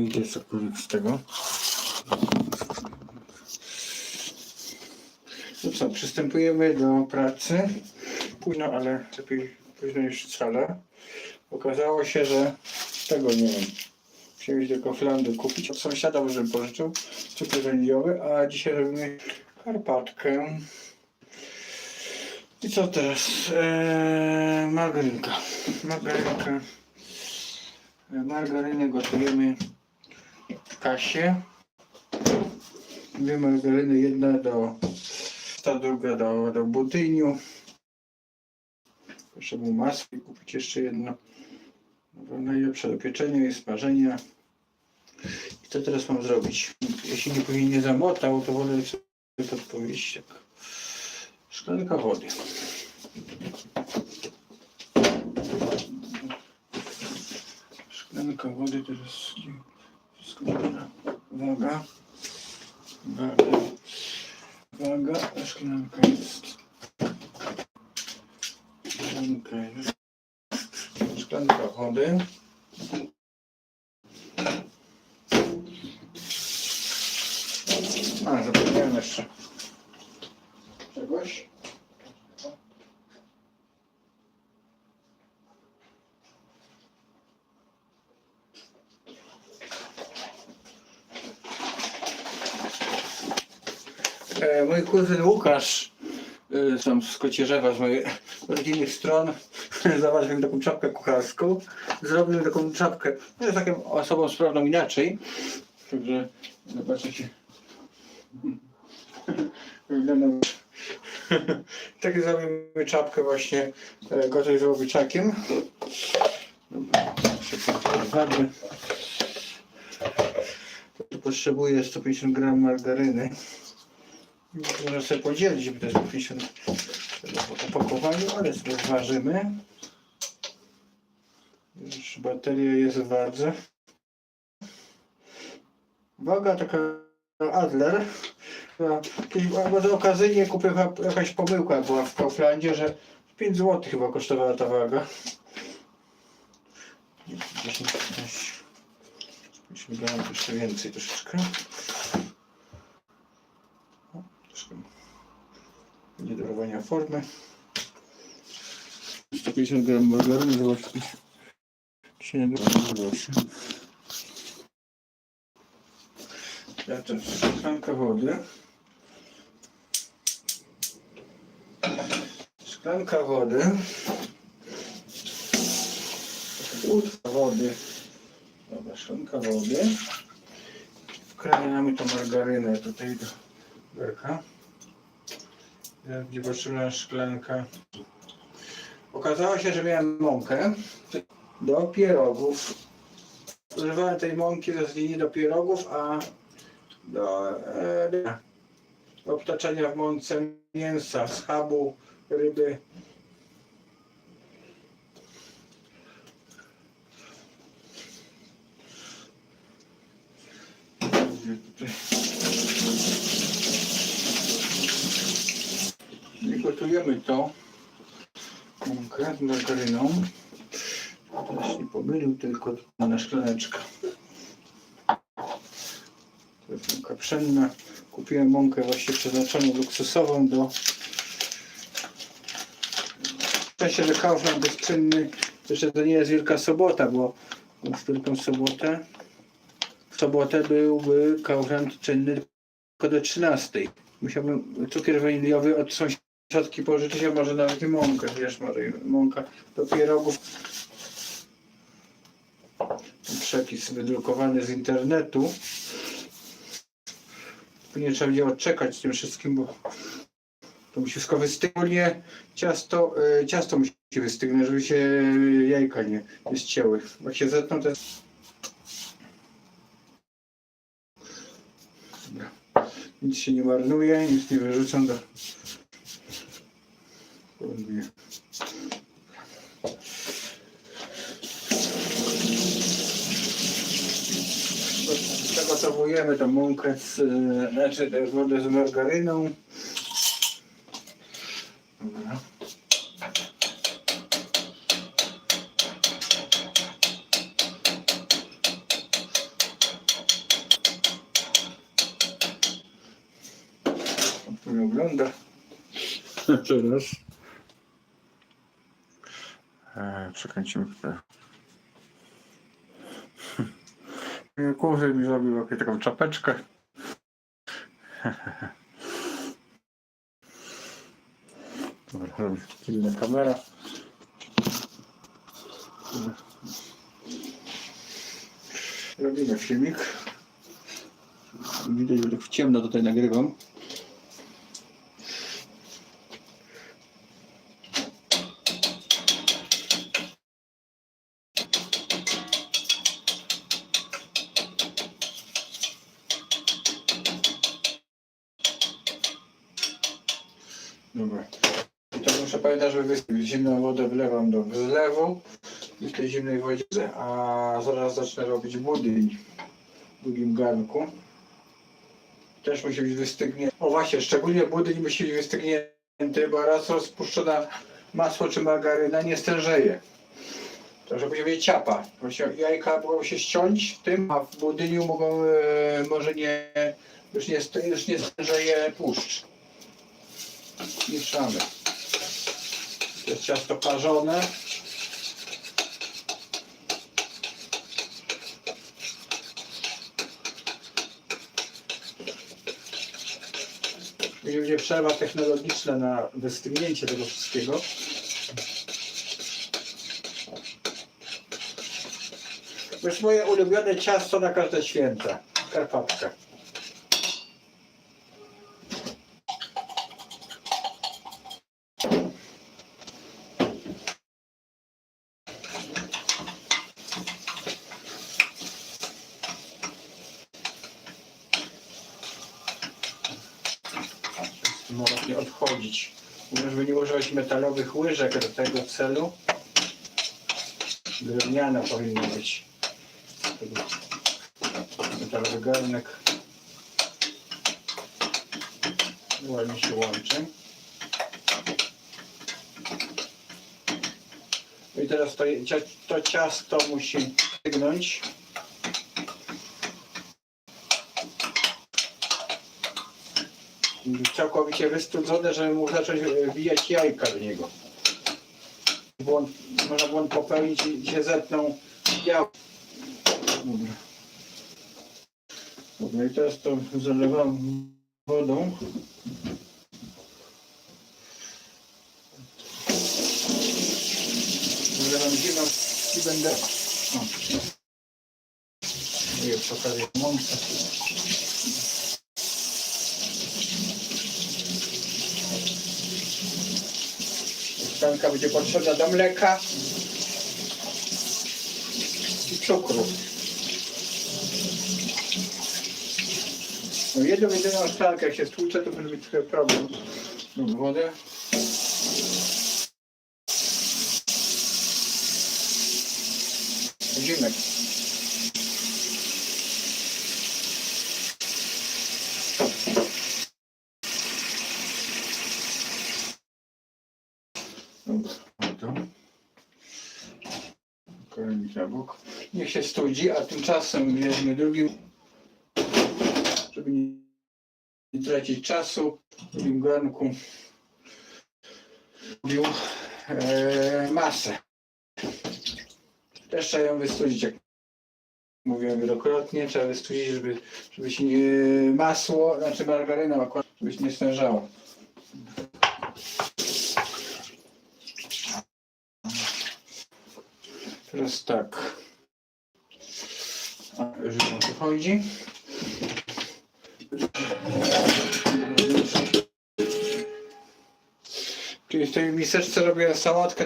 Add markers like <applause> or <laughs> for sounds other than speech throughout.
wyjdzie cokolwiek z tego. No co, przystępujemy do pracy. Późno, ale lepiej późno niż wcale. Okazało się, że tego nie wiem. Musiałem iść do Koflandu kupić. Od sąsiada może pożyczył cukier waniliowy, a dzisiaj robimy karpatkę. I co teraz? Eee, margarynka. Margarynka. Margarynę gotujemy kasie. Dwie margaryny, jedna do ta druga do, do budyniu. Proszę mu masło i kupić jeszcze jedno. Najlepsze do pieczenia i smażenia. I co teraz mam zrobić? Jeśli nie później nie zamotał, to wolę sobie podpowiedzieć tak. Szklanka wody. Szklanka wody teraz wszystko dobra. Waga. Waga. Waga. a Szklanka jest. Szklanka jest. Szklanka wody. A, zapomniałem jeszcze czegoś. E, mój kuzyn Łukasz, e, tam z Kocierzewa, z mojej rodzinnych stron, <laughs> znalazł mi taką czapkę kucharską. Zrobił taką czapkę, no jest taką osobą sprawną inaczej. Także zobaczycie. <laughs> <laughs> Tak zrobimy czapkę właśnie e, gorzej z łowiczakiem. Tu Potrzebuję 150 gram margaryny. Można sobie podzielić, to jest 50 w opakowaniu, ale sobie zważymy. Już bateria jest w wardze. Waga taka Adler. Bardzo okazyjnie kupiłem jakaś pomyłka była w Kauflandzie, że 5 zł chyba kosztowała ta waga. 10, 15, 50 gram, jeszcze więcej troszeczkę. O, troszkę będzie do robienia formy. 150 gram margaryny, zobaczcie. 7 gram zobaczcie. Ja też szklanka wody. Szklanka wody. Łódka wody. Dobra, szklanka wody. Wkrajamy tą margarynę tutaj do werka. Będzie potrzebna szklanka. Okazało się, że miałem mąkę do pierogów. Używałem tej mąki linii do pierogów, a do, e, do obtaczania w mące mięsa, schabu, ryby. I gotujemy to z margaryną. Teraz nie pomylił, tylko na szklaneczkę. To jest mąka pszenna. Kupiłem mąkę właśnie przeznaczoną luksusową do... W sensie, że Kaufland jest czynny, jeszcze to nie jest Wielka Sobota, bo w Wielką Sobotę w sobotę byłby Kaufland czynny tylko do 13. Musiałbym cukier waniliowy od sąsiadki pożyczyć, a może nawet i mąkę, wiesz, i mąka do pierogów. Przepis wydrukowany z internetu. Nie trzeba będzie odczekać z tym wszystkim, bo to musi wszystko wystygnie. Ciasto, e, ciasto musi wystygnąć, żeby się jajka nie, nie ścięły. Jak się zetną, to. Nic się nie marnuje, nic nie wyrzucam do... Przygotowujemy tą mąkę, z, y, znaczy wodę z margaryną. Dobra. To nie. Jeszcze <laughs> raz przekręcimy tutaj. <laughs> Kurzy mi zrobił taką czapeczkę. <laughs> Dobra, robi tylna kamera. Robimy filmik. Widać, że tak w ciemno tutaj nagrywam. Zacznę robić budyń w drugim garnku. Też musi być wystygnięty. O właśnie, szczególnie budyń musi być wystygnięty, bo raz rozpuszczone masło czy margaryna nie stężeje. To żeby się ciapa. Jajka mogą się ściąć w tym, a w budyniu mogą, e, może nie, już nie, już nie stężeje tłuszcz. Mieszamy. To jest ciasto parzone. Będzie będzie przerwa technologiczna na wystygnięcie tego wszystkiego. To jest moje ulubione ciasto na każde święta. Karpatka. Można nie odchodzić. Metalowych łyżek do tego celu. Drewniana powinna być. Metalowy garnek. Ładnie się łączy. No I teraz to, to ciasto musi stygnąć. Całkowicie wystudzone, żeby mógł zacząć e, wbijać jajka w niego. Błąd, można błąd popełnić i się zetną białko. Dobra. Dobra, i teraz to zalewam wodą. Zalewam zimną i będę... O. Przy okazji mąkę. Szklanka będzie potrzebna do mleka i cukru. No jedną jedyną szklankę, jak się stłucze, to będzie mieć trochę problem. No, wodę. Niech się studzi, a tymczasem bierzemy drugi, żeby nie, tracić czasu. W drugim garnku robił e, masę. Też trzeba ją wystudzić, jak mówiłem wielokrotnie. Trzeba wystudzić, żeby, żeby się nie, masło, znaczy margaryna żeby się nie stężało. Teraz tak. A, już wiem co chodzi. Czyli w tej miseczce robię sałatkę,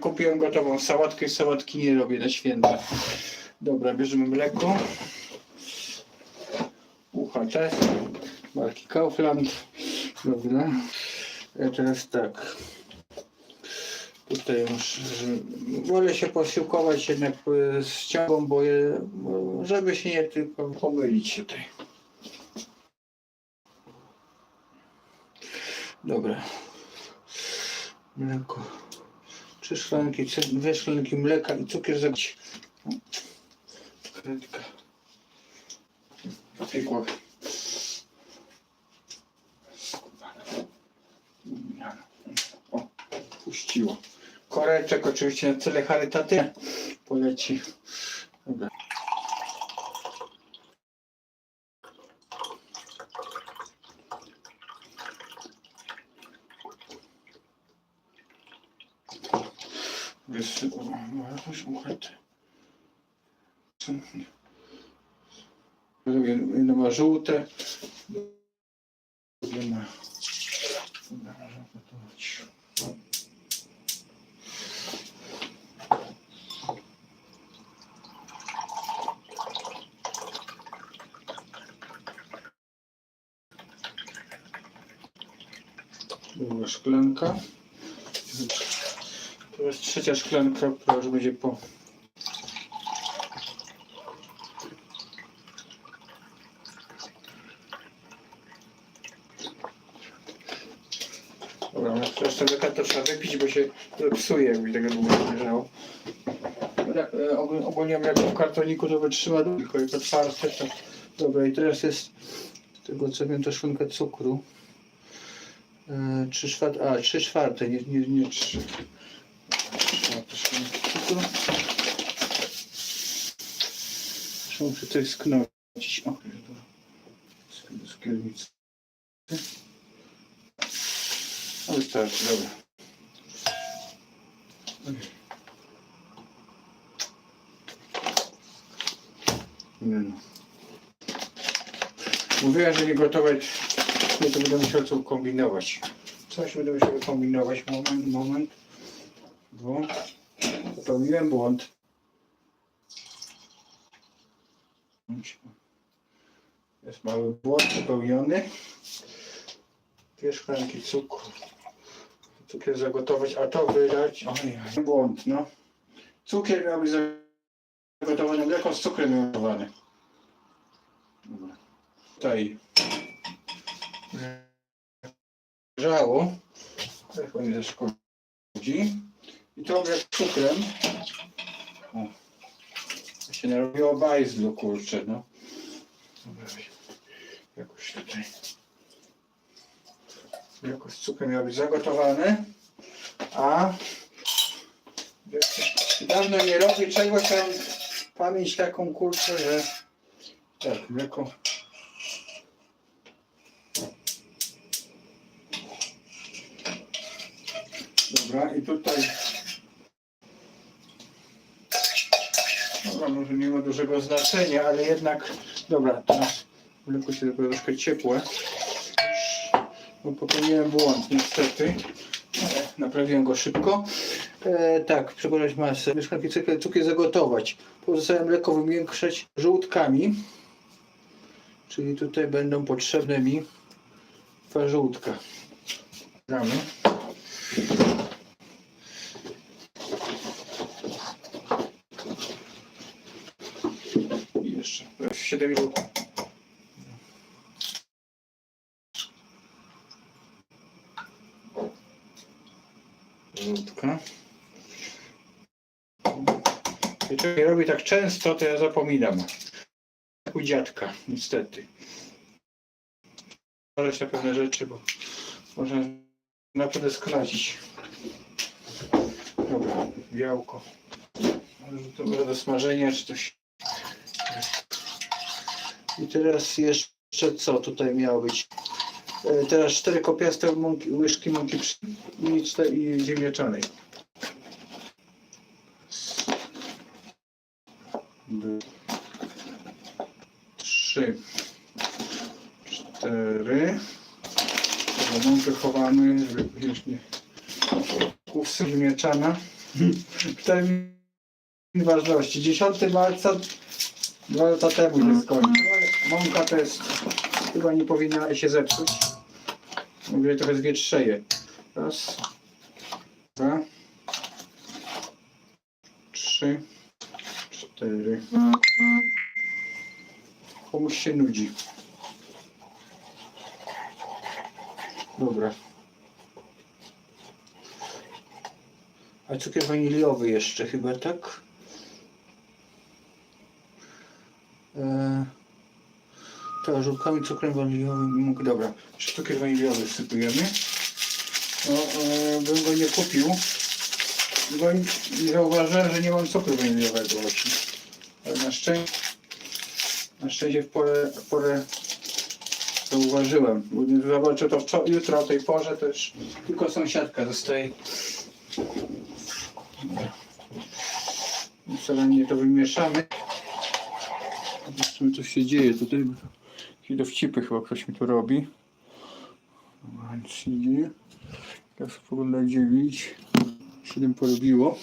kupiłem gotową sałatkę i sałatki nie robię na święta. Dobra, bierzemy mleko. UHT, marki Kaufland. Dobra. Ja teraz tak. Tutaj już wolę się posiłkować jednak e, z ciągą, bo je, żeby się nie tylko pomylić tutaj. Dobra. Mleko. Trzy szklanki, dwie szklanki mleka i cukier za Kredka. Piekła. Koreczek oczywiście na cele charytatywne poleci. Dobra. Jedno ma żółte, drugie ma... Dobra, można gotować. Druga szklanka. To jest trzecia szklanka, która już będzie po... Dobra, no zresztą to trzeba wypić, bo się psuje, jakby tego długo nie e, ogólnie- jak w kartoniku to wytrzyma tylko i to otwarte to... Dobra, i teraz jest tego co wiem to szklanka cukru. E, Trzy czwarte, a trzy czwarte, nie, nie, nie trzy. Muszę muszę coś sknocić. O, sk- skiernicy. No wystarczy, dobra. Nie no. Mówiłem, że nie gotować, nie to będę musiał co kombinować. Coś będę musiał kombinować. Moment, moment. Bo popełniłem błąd. Jest mały błąd popełniony. Dwie szklanki cukru. Cukier zagotować, a to wylać. Oj, błąd, no. Cukier miał być zagotowany, mleko z cukrem. Dobra. Tutaj żało. Jak on zaszkodzi. I to jak cukrem. O. Się narobiło bajzlu, kurczę, no. Jakoś tutaj. Jakoś cukier miał być zagotowany. A dawno nie robię czegoś, tam pamięć taką kurczę, że tak, mleko. Dobra, i tutaj. Dobra, może nie ma dużego znaczenia, ale jednak. Dobra, teraz mleko się zrobiło troszkę ciepłe. Bo popełniłem błąd niestety. Naprawiłem go szybko. E, tak, przekonać masę. Mieszkanki cukier, cukier zagotować. Pozostałe mleko wymiękczać żółtkami. Czyli tutaj będą potrzebne mi dwa żółtka. Damy. I jeszcze 7 minut. Żółtka. I to nie robi tak często, to ja zapominam. U dziadka, niestety. Ale się na pewne rzeczy, bo można naprawdę skradzić. Dobra, białko. Będzie do smażenia, czy coś. I teraz jeszcze co tutaj miało być? E, Teraz cztery kopiaste mąki, łyżki mąki i, cztery, i ziemniaczanej. Trzy, cztery. Mąkę chowamy, żeby nie... Kówce ziemniaczana. <laughs> Termin ważności. 10 marca dwa lata temu się skończył. Mąka jest chyba nie powinna się zepsuć. Mówię trochę zwietrzeje. Raz, dwa, trzy, cztery. Komuś się nudzi. Dobra. A cukier waniliowy jeszcze chyba, tak? Tak, żółtkami, cukrem waniliowym. Dobra, cukier waniliowy wsypujemy. No, e, bym go nie kupił. bo zauważyłem, że nie mam cukru waniliowego właśnie. Ale na szczęście, na szczęście w porę, w porę zauważyłem. Zobaczę to wczor- jutro o tej porze też tylko sąsiadka zostaje. Starannie to wymieszamy. Zobaczymy co się dzieje tutaj. Jakieś dowcipy chyba ktoś mi tu robi. Dzieje. Teraz pogląda 9. 7 porobiło.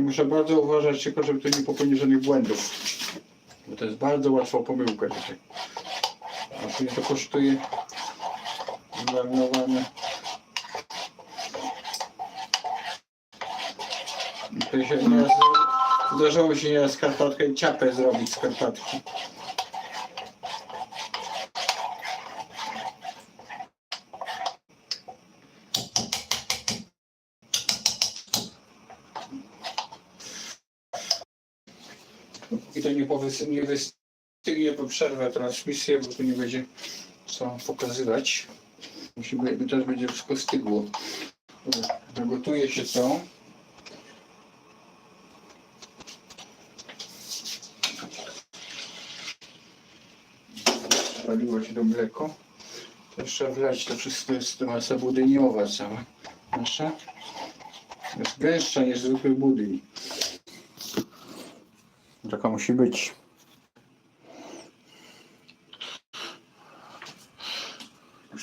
Muszę bardzo uważać, tylko żeby tu nie popełnić żadnych błędów. Bo to jest bardzo łatwa pomyłka tutaj. A to kosztuje zmarnowane. To się nieraz, zdarzało się nieraz skarpatkę ciapę zrobić skarpatki. I to nie, powys- nie wystygnie po przerwę transmisję, bo tu nie będzie co pokazywać. Musi być, też będzie wszystko stygło. Nagotuje się to. Spaliło się to mleko. Jeszcze wlać to wszystko jest to masa budyniowa cała. Nasza. Jest gęstsza niż zwykły budyń. Taka musi być.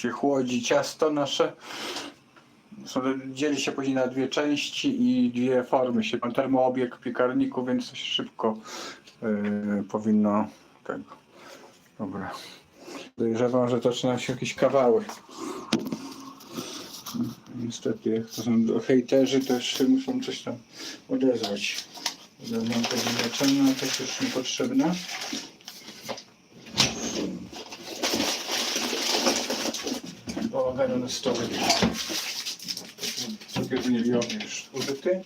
Się chłodzi ciasto nasze. Dzieli się później na dwie części i dwie formy. Się ma termoobieg piekarniku, więc to się szybko yy, powinno tego. Dobra. Podejrzewam, że zaczynają się jakieś kawały. Niestety, jak to są hejterzy, to jeszcze muszą coś tam odezwać. Mam to to już niepotrzebne. Połagają na stole. Cukier waniliowy już użyty.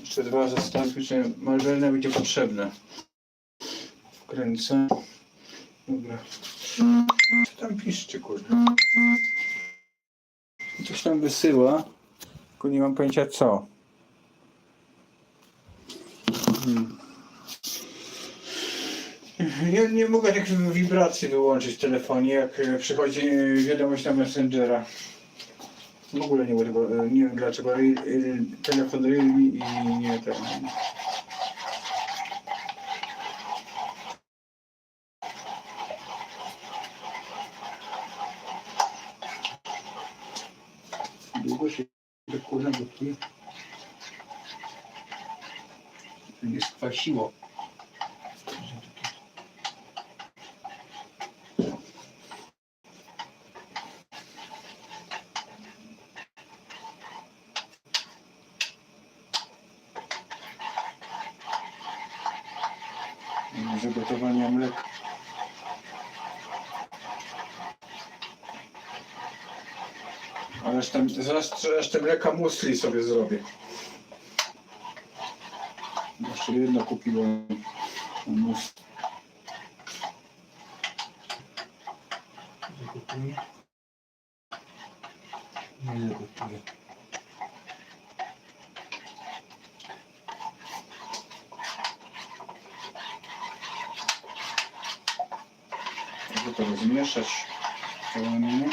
Jeszcze dwa zastępy, że margarina będzie potrzebna. Wkręcę. Dobra. Co tam piszczy, kurde? Coś tam wysyła, tylko nie mam pojęcia co. Hmm. Nie, nie mogę tych wibracji wyłączyć w telefonie, jak e, przychodzi e, wiadomość na Messengera. W ogóle nie, tego, e, nie wiem dlaczego. Telefon Realme i nie ten. Długo się kurna gotuje. Nie skwasiło. Zagotowania mleka. Ale tam, resztę mleka musli sobie zrobię. Jeszcze jedno kupiłem. Mus. Zagotuję. Nie zagotuję. Mogę to rozmieszać. Pełnienie.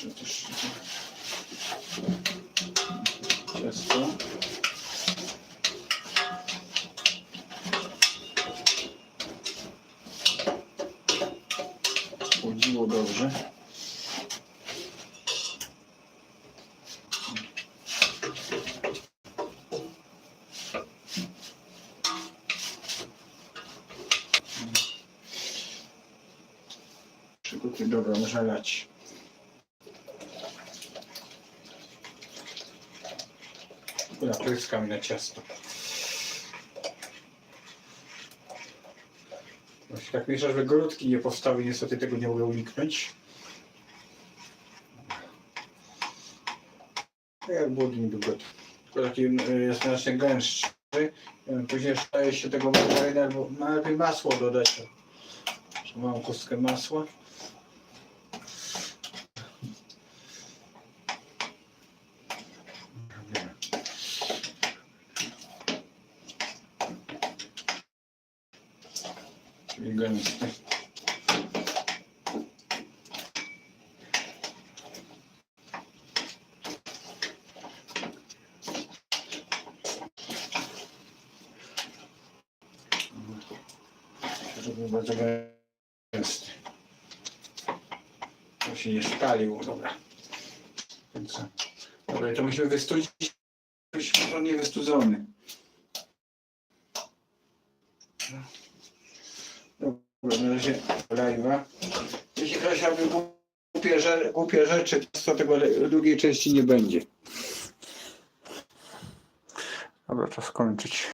Czy też ciasto. Chłodziło dobrze. Przygotuj, dobra, można lać. Napryskam na ciasto. Się tak miesza, żeby grudki nie powstały, niestety tego nie mogę uniknąć. Tak jak budyń był gotów. Tylko taki y, jest znacznie gęstszy. Y, Później staje się tego margaryna, albo najlepiej masło dodać. Mam kostkę masła. Czyli gęsty. Był bardzo gęsty. To się nie spalił, dobra. Dobra, to musimy wystudzić. Być porządnie wystudzony. Dobra, na razie live'a. Jeśli ktoś robi głupie, głupie rzeczy, to tego drugiej części nie będzie. Dobra, czas skończyć.